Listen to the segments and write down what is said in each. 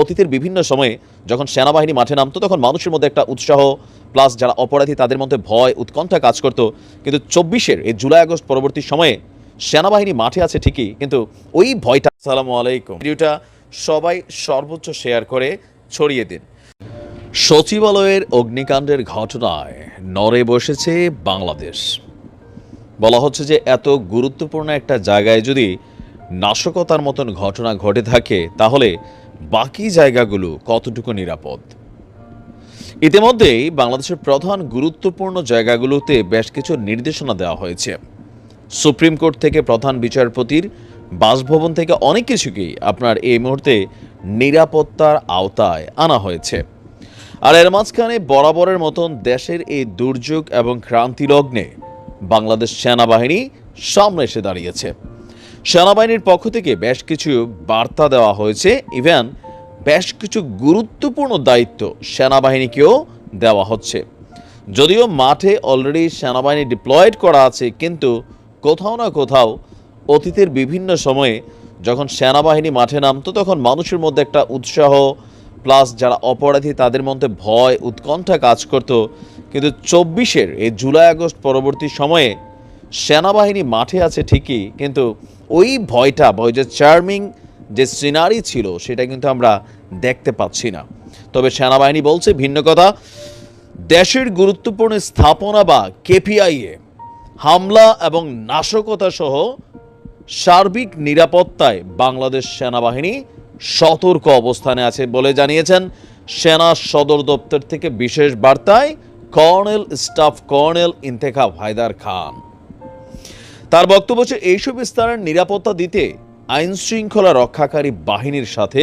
অতীতের বিভিন্ন সময়ে যখন সেনাবাহিনী মাঠে নামতো, তখন মানুষের মধ্যে একটা উৎসাহ প্লাস যারা অপরাধী, তাদের মধ্যে ভয়, উৎকণ্ঠা কাজ করতো। কিন্তু চব্বিশের এই জুলাই আগস্ট পরবর্তী সময়ে সেনাবাহিনী মাঠে আছে ঠিকই, কিন্তু ওই ভয়টা সালামু আলাইকুম। ভিডিওটা সবাই সর্বোচ্চ শেয়ার করে, ছড়িয়ে দিন। সচিবালয়ের অগ্নিকাণ্ডের ঘটনায় নরে বসেছে বাংলাদেশ। বলা হচ্ছে যে এত গুরুত্বপূর্ণ একটা জায়গায় যদি নাশকতার মতন ঘটনা ঘটে থাকে, তাহলে বাকি জায়গাগুলো কতটুকু নিরাপদ? ইতিমধ্যেই বাংলাদেশের প্রধান গুরুত্বপূর্ণ জায়গাগুলোতে বেশ কিছু নির্দেশনা দেওয়া হয়েছে। সুপ্রিম কোর্ট থেকে প্রধান বিচারপতির বাসভবন থেকে অনেক কিছুকেই আপনার এই মুহূর্তে নিরাপত্তার আওতায় আনা হয়েছে। আর এর মাঝখানে বরাবরের মতন দেশের এই দুর্যোগ এবং ক্রান্তি লগ্নে বাংলাদেশ সেনাবাহিনী সামনে এসে দাঁড়িয়েছে। সেনাবাহিনীর পক্ষ থেকে বেশ কিছু বার্তা দেওয়া হয়েছে। ইভেন বেশ কিছু গুরুত্বপূর্ণ দায়িত্ব সেনাবাহিনীকেও দেওয়া হচ্ছে। যদিও মাঠে অলরেডি সেনাবাহিনী ডিপ্লয়েড করা আছে, কিন্তু কোথাও না কোথাও অতীতের বিভিন্ন সময়ে যখন সেনাবাহিনী মাঠে নামতো, তখন মানুষের মধ্যে একটা উৎসাহ প্লাস যারা অপরাধী, তাদের মধ্যে ভয়, উৎকণ্ঠা কাজ করতো। কিন্তু চব্বিশের এই জুলাই আগস্ট পরবর্তী সময়ে সেনাবাহিনী মাঠে আছে ঠিকই, কিন্তু ওই ভয়টা বা ওই যে চার্মিং যে সিনারি ছিল, সেটা কিন্তু আমরা দেখতে পাচ্ছি না। তবে সেনাবাহিনী বলছে, ভিন্ন কথা, দেশের গুরুত্বপূর্ণ স্থাপনা বা কেপিআইয়ে হামলা এবং নাশকতা সহ সার্বিক নিরাপত্তায় বাংলাদেশ সেনাবাহিনী সতর্ক অবস্থানে আছে বলে জানিয়েছেন সেনা সদর দপ্তর থেকে বিশেষ বার্তায় colonel staff colonel Intekhab Haider Khan. তার বক্তব্য হচ্ছে, এইসব স্থানের নিরাপত্তা দিতে আইন শৃঙ্খলা রক্ষাকারী বাহিনীর সাথে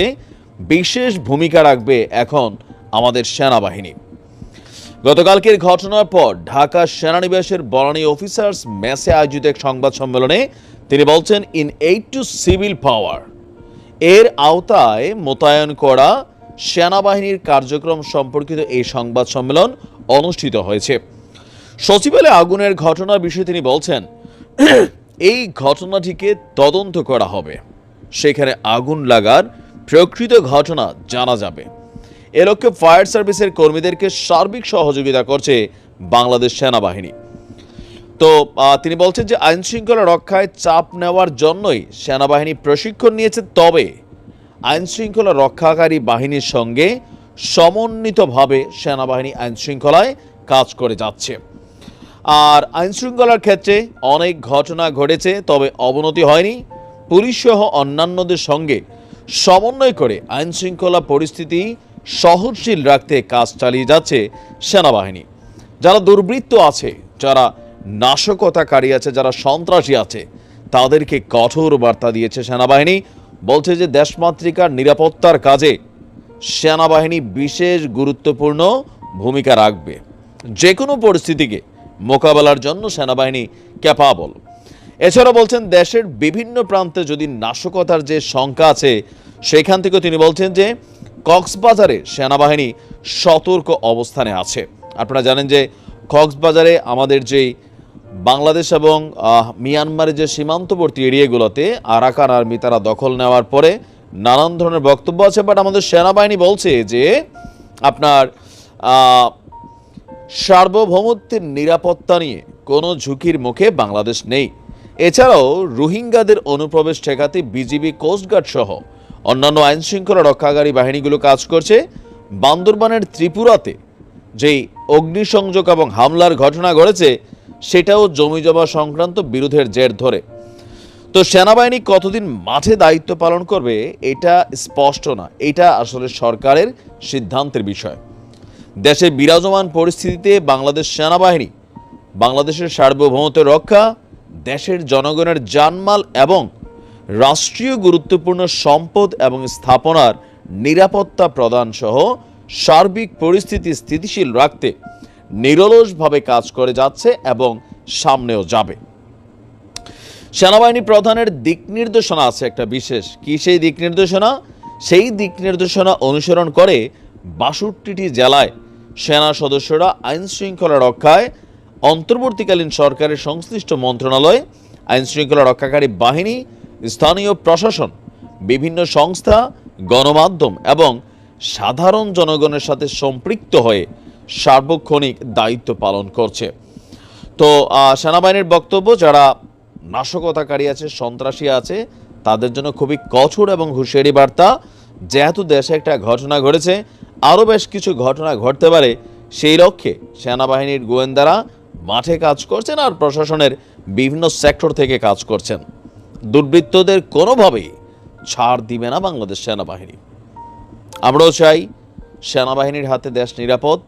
বিশেষ ভূমিকা রাখবে এখন আমাদের সেনাবাহিনী। গতকালকের ঘটনার পর ঢাকা সেনানিবাসের বনানী অফিসার্স মেসে আয়োজিত এক সংবাদ সম্মেলনে তিনি বলছেন, in aid to civil power, এর আওতায় মোতায়েন করা সেনাবাহিনীর কার্যক্রম সম্পর্কিত এই সংবাদ সম্মেলন অনুষ্ঠিত হয়েছে। সচিবালয়ে আগুনের ঘটনার বিষয়ে তিনি বলছেন এই ঘটনাটিকে তদন্ত করা হবে। সেখানে আগুন লাগার প্রকৃত ঘটনা জানা যাবে। এ লক্ষ্যে ফায়ার সার্ভিসের কর্মীদেরকে সার্বিক সহযোগিতা করছে বাংলাদেশ সেনাবাহিনী। তো তিনি বলছেন যে আইন শৃঙ্খলা রক্ষায় চাপ নেওয়ার জন্যই সেনাবাহিনী প্রশিক্ষণ নিয়েছে, তবে আইন শৃঙ্খলা রক্ষাকারী বাহিনীর সঙ্গে সমন্বিতভাবে সেনাবাহিনী আইন শৃঙ্খলায় কাজ করে যাচ্ছে। আর আইন শৃঙ্খলার ক্ষেত্রে অনেক ঘটনা ঘটেছে, তবে অবনতি হয়নি। পুলিশ সহ অন্যান্যদের সঙ্গে সমন্বয় করে আইন শৃঙ্খলা পরিস্থিতি সহনশীল রাখতে কাজ চালিয়ে যাচ্ছে সেনাবাহিনী। যারা দুর্বৃত্ত আছে, যারা নাশকতাকারী আছে, যারা সন্ত্রাসী আছে, তাদেরকে কঠোর বার্তা দিয়েছে সেনাবাহিনী। বলছে যে দেশমাতৃকার নিরাপত্তার কাজে সেনাবাহিনী বিশেষ গুরুত্বপূর্ণ ভূমিকা রাখবে। যে কোনো পরিস্থিতিকে মোকাবেলার জন্য সেনাবাহিনী ক্যাপাবল এছাড়া বলছেন, দেশের বিভিন্ন প্রান্তে যদি নাশকতার যে শঙ্কা আছে, সেখান থেকে তিনি বলছেন যে, কক্সবাজারে সেনাবাহিনী সতর্ক অবস্থানে আছে। আপনারা জানেন যে, কক্সবাজারে আমাদের যেই বাংলাদেশ এবং মিয়ানমারের যে সীমান্তবর্তী এরিয়াগুলোতে আরাকান আর্মি তারা দখল নেওয়ার পরে নানান ধরনের বক্তব্য আছে, বাট আমাদের সেনাবাহিনী বলছে যে, আপনার সার্বভৌমত্বের নিরাপত্তা নিয়ে কোনো ঝুঁকির মুখে বাংলাদেশ নেই। এছাড়াও রোহিঙ্গাদের অনুপ্রবেশ ঠেকাতে বিজিবি কোস্টগার্ড সহ অন্যান্য আইনশৃঙ্খলা রক্ষাকারী বাহিনীগুলো কাজ করছে। বান্দরবানের ত্রিপুরাতে যেই অগ্নিসংযোগ এবং হামলার ঘটনা ঘটেছে, সেটাও জমি জমা সংক্রান্ত বিরোধের জের ধরে। তো সেনাবাহিনী কতদিন মাঠে দায়িত্ব পালন করবে, এটা স্পষ্ট না। এটা আসলে সরকারের সিদ্ধান্তের বিষয়। দেশে বিরাজমান পরিস্থিতিতে বাংলাদেশ সেনাবাহিনী, বাংলাদেশের সার্বভৌমত্ব রক্ষা, দেশের জনগণের জানমাল এবং রাষ্ট্রীয় গুরুত্বপূর্ণ সম্পদ এবং স্থাপনার নিরাপত্তা প্রদান সহ সার্বিক পরিস্থিতি স্থিতিশীল রাখতে নিরলসভাবে কাজ করে যাচ্ছে এবং সামনেও যাবে। সেনাবাহিনী প্রধানের দিক নির্দেশনা আছে একটা বিশেষ। কি সেই দিক নির্দেশনা? সেই দিক নির্দেশনা অনুসরণ করে বাষট্টিটি জেলায় সেনা সদস্যরা আইন শৃঙ্খলা রক্ষায় অন্তর্বর্তীকালীন সরকারের সংশ্লিষ্ট মন্ত্রণালয়, আইন শৃঙ্খলা রক্ষাকারী বাহিনী, স্থানীয় প্রশাসন, বিভিন্ন সংস্থা, গণমাধ্যম এবং সাধারণ জনগণের সাথে সম্পৃক্ত হয়ে সার্বক্ষণিক দায়িত্ব পালন করছে। তো সেনাবাহিনীর বক্তব্য, যারা নাশকতাকারী আছে, সন্ত্রাসী আছে, তাদের জন্য খুবই কঠোর এবং হুঁশিয়ারি বার্তা। যেহেতু দেশে একটা ঘটনা ঘটেছে, আরও বেশ কিছু ঘটনা ঘটতে পারে, সেই লক্ষ্যে সেনাবাহিনীর গোয়েন্দারা মাঠে কাজ করছেন আর প্রশাসনের বিভিন্ন সেক্টর থেকে কাজ করছেন। দুর্বৃত্তদের কোনোভাবেই ছাড় দিবে না বাংলাদেশ সেনাবাহিনী। আমরাও চাই সেনাবাহিনীর হাতে দেশ নিরাপদ,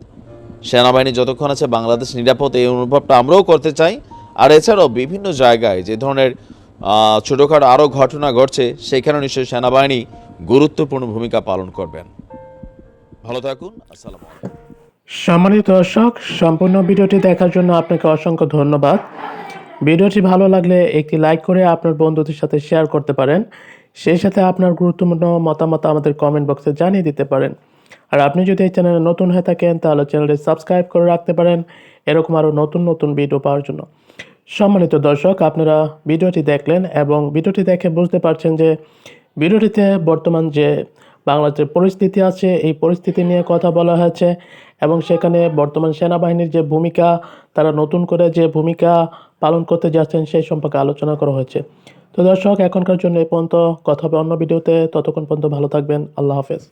সেনাবাহিনী যতক্ষণ আছে বাংলাদেশ নিরাপদ, এই অনুভবটা আমরাও করতে চাই। আর এছাড়াও বিভিন্ন জায়গায় যে ধরনের ছোটোখাটো আরও ঘটনা ঘটছে সেখানে নিশ্চয়ই সেনাবাহিনী গুরুত্বপূর্ণ ভূমিকা পালন করবেন। ভালো থাকুন, আসসালামু সম্মানিত দর্শক, সম্পূর্ণ ভিডিওটি দেখার জন্য আপনাকে অসংখ্য ধন্যবাদ। ভিডিওটি ভালো লাগলে একটি লাইক করে আপনার বন্ধুদের সাথে শেয়ার করতে পারেন। সেই সাথে আপনার গুরুত্বপূর্ণ মতামত আমাদের কমেন্ট বক্সে জানিয়ে দিতে পারেন। আর আপনি যদি এই চ্যানেলে নতুন হয়ে থাকেন, তাহলে চ্যানেলটি সাবস্ক্রাইব করে রাখতে পারেন। এরকম আরও নতুন নতুন ভিডিও পাওয়ার জন্য। সম্মানিত দর্শক, আপনারা ভিডিওটি দেখলেন এবং ভিডিওটি দেখে বুঝতে পারছেন যে ভিডিওটিতে বর্তমান যে বাংলাদেশের পরিস্থিতি আছে, এই পরিস্থিতি নিয়ে কথা বলা হয়েছে এবং সেখানে বর্তমান সেনাবাহিনীর যে ভূমিকা, তারা নতুন করে যে ভূমিকা পালন করতে যাচ্ছেন সেই সম্পর্কে আলোচনা করা হয়েছে। তো দর্শক, এখনকার জন্য এই পর্যন্ত। কথা হবে অন্য ভিডিওতে। ততক্ষণ পর্যন্ত ভালো থাকবেন। আল্লাহ হাফেজ।